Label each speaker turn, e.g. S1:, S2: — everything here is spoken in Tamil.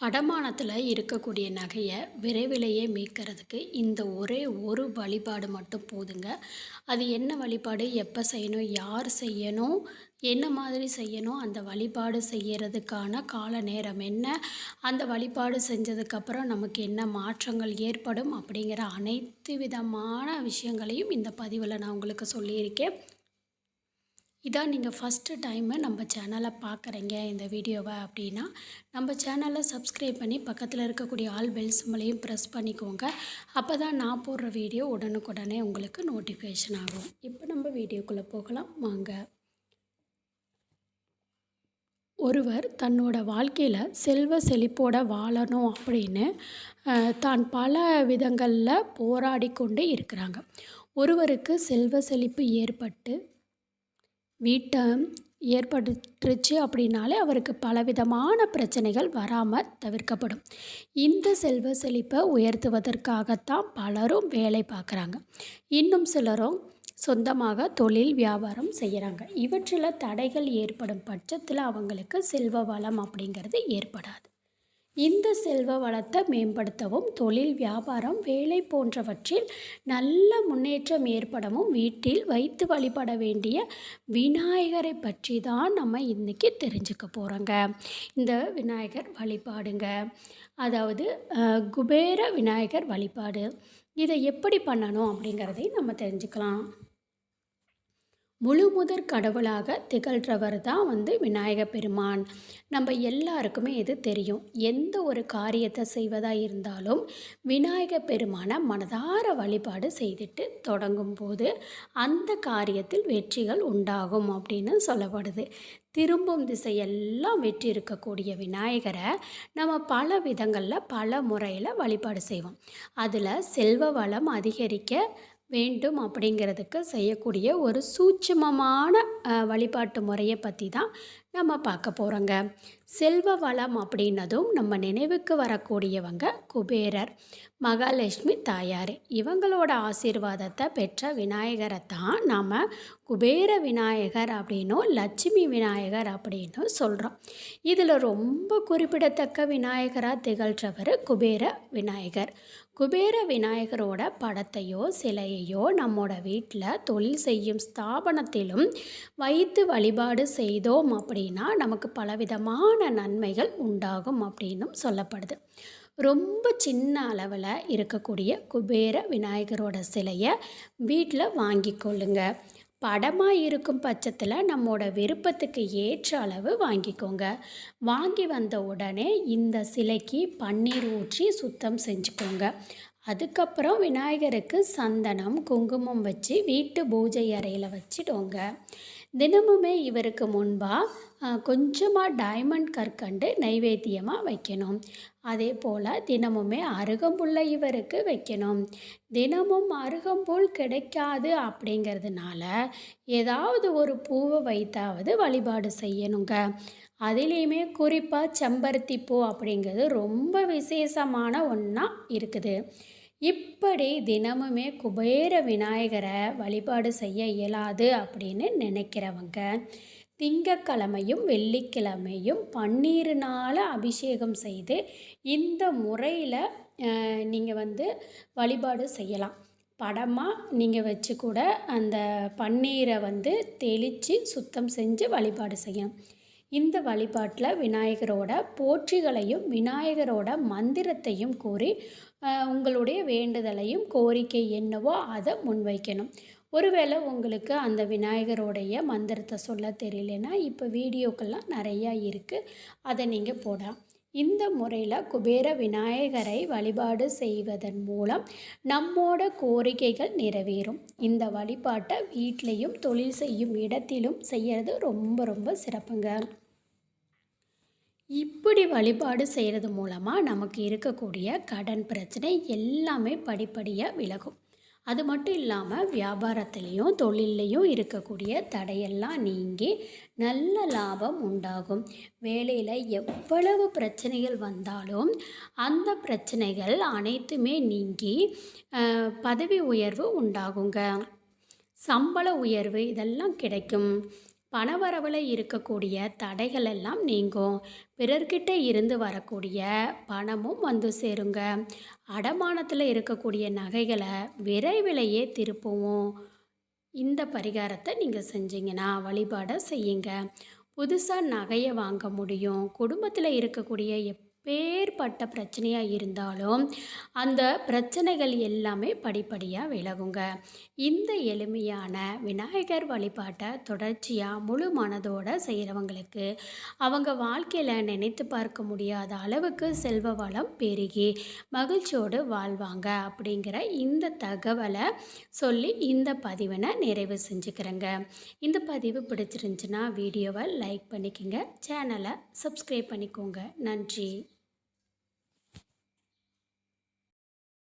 S1: அடமானத்தில் இருக்கக்கூடிய நகையை விரைவிலேயே மீட்கிறதுக்கு இந்த ஒரே ஒரு வழிபாடு மட்டும் போதுங்க. அது என்ன வழிபாடு? எப்போ செய்யணும்? யார் செய்யணும்? என்ன மாதிரி செய்யணும்? அந்த வழிபாடு செய்கிறதுக்கான கால நேரம் என்ன? அந்த வழிபாடு செஞ்சதுக்கப்புறம் நமக்கு என்ன மாற்றங்கள் ஏற்படும்? அப்படிங்கிற அனைத்து விதமான விஷயங்களையும் இந்த பதிவில் நான் உங்களுக்கு சொல்லியிருக்கேன். இதான் நீங்கள் ஃபஸ்ட்டு டைமு நம்ம சேனலை பார்க்குறீங்க இந்த வீடியோவை அப்படின்னா நம்ம சேனலை சப்ஸ்கிரைப் பண்ணி பக்கத்தில் இருக்கக்கூடிய ஆல் பெல் சிம்பளையும் ப்ரெஸ் பண்ணிக்கோங்க. அப்போ தான் நான் போடுற வீடியோ உடனுக்குடனே உங்களுக்கு நோட்டிஃபிகேஷன் ஆகும். இப்போ நம்ம வீடியோக்குள்ளே போகலாம். வாங்க. ஒருவர் தன்னோட வாழ்க்கையில் செல்வ செழிப்போட வாழணும் அப்படின்னு தான் பல விதங்களில் போராடி கொண்டு இருக்கிறாங்க. ஒருவருக்கு செல்வ செழிப்பு ஏற்பட்டு வீட்டை ஏற்பட்டுருச்சு அப்படின்னாலே அவருக்கு பலவிதமான பிரச்சனைகள் வராமல் தவிர்க்கப்படும். இந்த செல்வ செழிப்பை உயர்த்துவதற்காகத்தான் பலரும் வேலை பார்க்குறாங்க. இன்னும் சிலரும் சொந்தமாக தொழில் வியாபாரம் செய்கிறாங்க இவற்றில் தடைகள் ஏற்படும் பட்சத்தில் அவங்களுக்கு செல்வ வளம் அப்படிங்கிறது ஏற்படாது. இந்த செல்வ வளத்தை மேம்படுத்தவும் தொழில் வியாபாரம் வேலை போன்றவற்றில் நல்ல முன்னேற்றம் ஏற்படவும் வீட்டில் வைத்து வழிபட வேண்டிய விநாயகரை பற்றி தான் நம்ம இன்றைக்கி தெரிஞ்சுக்க போகிறோங்க இந்த விநாயகர் வழிபாடுங்க. அதாவது குபேர விநாயகர் வழிபாடு. இதை எப்படி பண்ணணும் அப்படிங்கிறதையும் நம்ம தெரிஞ்சுக்கலாம். முழு முதற் கடவுளாக திகழ்கிறவர் தான் வந்து விநாயக பெருமான். நம்ம எல்லாருக்குமே இது தெரியும். எந்த ஒரு காரியத்தை செய்வதாக இருந்தாலும் விநாயக பெருமானை மனதார வழிபாடு செய்துட்டு தொடங்கும் போது அந்த காரியத்தில் வெற்றிகள் உண்டாகும் அப்படின்னு சொல்லப்படுது. திரும்பும் திசையெல்லாம் வெற்றி இருக்கக்கூடிய விநாயகரை நம்ம பல விதங்களில் பல முறையில் வழிபாடு செய்வோம். அதில் செல்வ வளம் அதிகரிக்க வேண்டும் அப்படிங்கிறதுக்கு செய்யக்கூடிய ஒரு சூட்சமமான வழிபாட்டு முறையை பற்றி தான் நம்ம பார்க்க போகிறோங்க செல்வ வளம் அப்படின்னதும் நம்ம நினைவுக்கு வரக்கூடியவங்க குபேரர் மகாலட்சுமி தாயார். இவங்களோட ஆசீர்வாதத்தை பெற்ற விநாயகரை தான் நாம் குபேர விநாயகர் அப்படின்னும் லட்சுமி விநாயகர் அப்படின்னும் சொல்கிறோம் இதில் ரொம்ப குறிப்பிடத்தக்க விநாயகராக திகழ்கிறவர் குபேர விநாயகர். குபேர விநாயகரோட படத்தையோ சிலையையோ நம்மோட வீட்டில் தொழில் செய்யும் ஸ்தாபனத்திலும் வைத்து வழிபாடு செய்தோம் அப்படின்னா நமக்கு பலவிதமான நன்மைகள் உண்டாகும் அப்படின்னும் சொல்லப்படுது. ரொம்ப சின்ன அளவில் இருக்கக்கூடிய குபேர விநாயகரோட சிலையை வீட்டில் வாங்கி கொள்ளுங்க. படமாக இருக்கும் பட்சத்தில் நம்மோட விருப்பத்துக்கு ஏற்ற அளவு வாங்கிக்கோங்க. வாங்கி வந்த உடனே இந்த சிலைக்கு பன்னீர் ஊற்றி சுத்தம் செஞ்சுக்கோங்க. அதுக்கப்புறம் விநாயகருக்கு சந்தனம் குங்குமம் வச்சு வீட்டு பூஜை அறையில் வச்சுடுவோங்க. தினமுமே இவருக்கு முன்பாக கொஞ்சமாக டைமண்ட் கற்கண்டு நைவேத்தியமாக வைக்கணும். அதே போல் தினமுமே அருகம்புல்லை இவருக்கு வைக்கணும். தினமும் அருகம்புல் கிடைக்காது அப்படிங்கிறதுனால ஏதாவது ஒரு பூவை வைத்தாவது வழிபாடு செய்யணுங்க. அதுலேயுமே குறிப்பாக செம்பருத்தி பூ அப்படிங்கிறது ரொம்ப விசேஷமான ஒன்றா இருக்குது. இப்படி தினமுமே குபேர விநாயகரை வழிபாடு செய்ய இயலாது அப்படின்னு நினைக்கிறவங்க திங்கக்கிழமையும் வெள்ளிக்கிழமையும் பன்னீருனால் அபிஷேகம் செய்து இந்த முறையில் நீங்கள் வந்து வழிபாடு செய்யலாம். படமாக நீங்கள் வச்சு கூட அந்த பன்னீரை வந்து தெளித்து சுத்தம் செஞ்சு வழிபாடு செய்யணும் இந்த வழிபாட்டில் விநாயகரோட போற்றிகளையும் விநாயகரோட மந்திரத்தையும் கூறி உங்களுடைய வேண்டுதலையும் கோரிக்கை என்னவோ அதை முன்வைக்கணும். ஒருவேளை உங்களுக்கு அந்த விநாயகரோடைய மந்திரத்தை சொல்ல தெரியலனா இப்போ வீடியோக்கெல்லாம் நிறையா இருக்குது அதை நீங்கள் போடலாம். இந்த முறையில் குபேர விநாயகரை வழிபாடு செய்வதன் மூலம் நம்மோட கோரிக்கைகள் நிறைவேறும். இந்த வழிபாட்டை வீட்லேயும் தொழில் செய்யும் இடத்திலும் செய்யறது ரொம்ப ரொம்ப சிறப்புங்க. இப்படி வழிபாடு செய்கிறது மூலமாக நமக்கு இருக்கக்கூடிய கடன் பிரச்சனை எல்லாமே படிப்படியாக விலகும். அது மட்டும் இல்லாமல் வியாபாரத்துலேயும் தொழில்லையும் இருக்கக்கூடிய தடையெல்லாம் நீங்கி நல்ல லாபம் உண்டாகும். வேலையில் எவ்வளவு பிரச்சனைகள் வந்தாலும் அந்த பிரச்சனைகள் அனைத்துமே நீங்கி பதவி உயர்வு உண்டாகுங்க. சம்பள உயர்வு இதெல்லாம் கிடைக்கும். பணவரவில் இருக்கக்கூடிய தடைகள் எல்லாம் நீங்கும். பிறர்கிட்ட இருந்து வரக்கூடிய பணமும் வந்து சேருங்க. அடமானத்தில் இருக்கக்கூடிய நகைகளை விரைவிலேயே திருப்புவோம். இந்த பரிகாரத்தை நீங்கள் செஞ்சீங்கன்னா வழிபாடை செய்யுங்க. புதுசாக நகையை வாங்க முடியும். குடும்பத்தில் இருக்கக்கூடிய எப் எப்பேற்பட்ட பிரச்சனையாக இருந்தாலும் அந்த பிரச்சனைகள் எல்லாமே படிப்படியாக விலகுங்க. இந்த எளிமையான விநாயகர் வழிபாட்டை தொடர்ச்சியாக முழு மனதோடு செய்கிறவங்களுக்கு அவங்க வாழ்க்கையில் நினைத்து பார்க்க முடியாத அளவுக்கு செல்வ வளம் பெருகி மகிழ்ச்சியோடு வாழ்வாங்க அப்படிங்கிற இந்த தகவலை சொல்லி இந்த பதிவினை நிறைவு செஞ்சுக்கிறேங்க. இந்த பதிவு பிடிச்சிருந்துச்சுன்னா வீடியோவை லைக் பண்ணிக்கோங்க. சேனலை சப்ஸ்கிரைப் பண்ணிக்கோங்க. நன்றி.